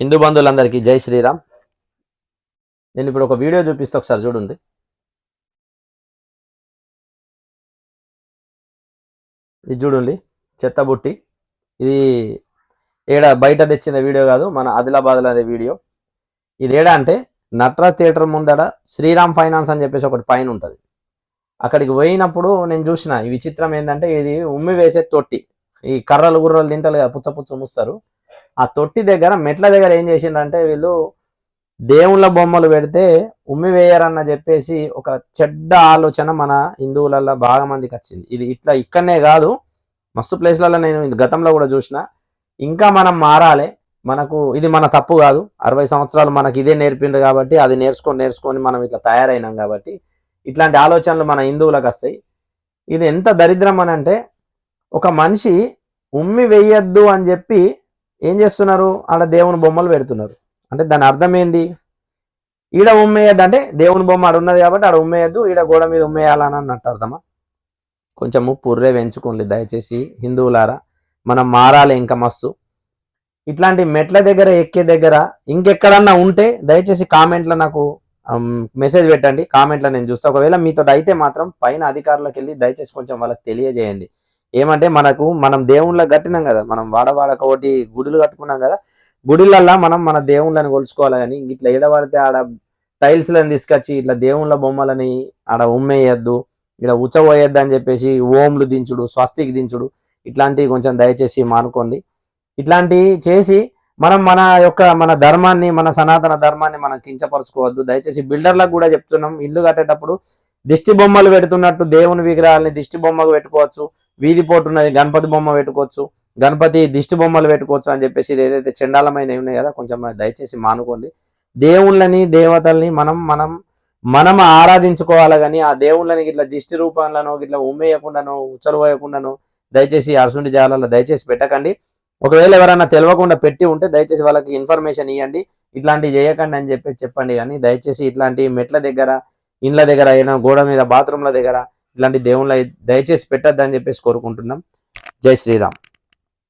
హిందూ బంధువులందరికీ జై శ్రీరామ్. నేను ఇప్పుడు ఒక వీడియో చూపిస్తా ఒకసారి చూడండి. ఇది చూడండి చెత్త బుట్టి. ఇది ఏడ బయట తెచ్చిన వీడియో కాదు మన ఆదిలాబాద్లో అదే వీడియో. ఇది ఏడా అంటే నట్రాజ్ థియేటర్ ముందడ శ్రీరామ్ ఫైనాన్స్ అని చెప్పేసి ఒకటి పైన ఉంటుంది. అక్కడికి పోయినప్పుడు నేను చూసిన ఈ విచిత్రం ఏంటంటే ఇది ఉమ్మి వేసే తొట్టి. ఈ కర్రలు గుర్రలు తింటారు కదా పుచ్చ పుచ్చ ముస్తారు. ఆ తొట్టి దగ్గర మెట్ల దగ్గర ఏం చేసిండ్రంటే వీళ్ళు దేవుళ్ళ బొమ్మలు పెడితే ఉమ్మి వేయరన్న చెప్పేసి ఒక చెడ్డ ఆలోచన మన హిందువులలో బాగా మందికి వచ్చింది. ఇది ఇట్లా ఇక్కడనే కాదు మస్తు ప్లేస్లలో నేను ఇది గతంలో కూడా చూసిన. ఇంకా మనం మారాలి మనకు ఇది మన తప్పు కాదు. అరవై సంవత్సరాలు మనకి ఇదే నేర్పిండ్రు కాబట్టి అది నేర్చుకొని నేర్చుకొని మనం ఇట్లా తయారైనాం కాబట్టి ఇట్లాంటి ఆలోచనలు మన హిందువులకు వస్తాయి. ఇది ఎంత దరిద్రం అని అంటే ఒక మనిషి ఉమ్మి వేయద్దు అని చెప్పి ఏం చేస్తున్నారు? ఆడ దేవుని బొమ్మలు పెడుతున్నారు. అంటే దాని అర్థం ఏంది? ఈడ ఉమ్మేయద్దు అంటే దేవుని బొమ్మ ఆడ ఉన్నది కాబట్టి ఆడ ఉమ్మేయద్దు ఈడ గోడ మీద ఉమ్మేయాలని అన్నట్టు అర్థమా? కొంచెము పుర్రే పెంచుకోండి దయచేసి హిందువులారా. మనం మారాలి ఇంకా మస్తు. ఇట్లాంటి మెట్ల దగ్గర ఎక్కే దగ్గర ఇంకెక్కడన్నా ఉంటే దయచేసి కామెంట్లో నాకు మెసేజ్ పెట్టండి. కామెంట్లో నేను చూస్తా. ఒకవేళ మీతో అయితే మాత్రం పైన అధికారులకు వెళ్ళి దయచేసి కొంచెం వాళ్ళకి తెలియజేయండి. ఏమంటే మనకు మనం దేవుళ్ళ కట్టినాం కదా మనం వాడవాడక ఒకటి గుడులు కట్టుకున్నాం కదా గుడిలల్లా మనం మన దేవుళ్ళని కొలుచుకోవాలి కానీ ఇట్లా ఎడబడితే ఆడ టైల్స్లను తీసుకొచ్చి ఇట్లా దేవుళ్ళ బొమ్మలని ఆడ ఉమ్మేయద్దు ఇక్కడ ఉచ్చబోయొద్దు అని చెప్పేసి ఓంలు దించుడు స్వస్తికి దించుడు ఇట్లాంటివి కొంచెం దయచేసి మానుకోండి. ఇట్లాంటివి చేసి మనం మన యొక్క మన ధర్మాన్ని మన సనాతన ధర్మాన్ని మనం కించపరచుకోవద్దు. దయచేసి బిల్డర్లకు కూడా చెప్తున్నాం ఇల్లు కట్టేటప్పుడు దిష్టి బొమ్మలు పెడుతున్నట్టు దేవుని విగ్రహాలని దిష్టి బొమ్మకు పెట్టుకోవచ్చు వీధి పోటు ఉన్నది గణపతి బొమ్మ పెట్టుకోవచ్చు గణపతి దిష్టి బొమ్మలు పెట్టుకోవచ్చు అని చెప్పేసి ఇది ఏదైతే చండాలమైనవి ఉన్నాయి కదా కొంచెం దయచేసి మానుకోండి. దేవుళ్ళని దేవతల్ని మనం మనం మనం ఆరాధించుకోవాలి కానీ ఆ దేవుళ్ళని ఇట్లా దిష్టి రూపంలోనో ఇట్లా ఉమ్మేయకుండానో ఉచ్చలు పోయకుండానో దయచేసి అరసుంటి జాగాలలో దయచేసి పెట్టకండి. ఒకవేళ ఎవరైనా తెలియకుండా పెట్టి ఉంటే దయచేసి వాళ్ళకి ఇన్ఫర్మేషన్ ఇవ్వండి ఇట్లాంటివి చేయకండి అని చెప్పి చెప్పండి. కానీ దయచేసి ఇట్లాంటి మెట్ల దగ్గర ఇండ్ల దగ్గర అయినా గోడ మీద బాత్రూమ్ల దగ్గర ఇలాంటి దేవుళ్ళ దయచేసి పెట్టద్దని చెప్పేసి కోరుకుంటున్నాం. జై శ్రీరామ్.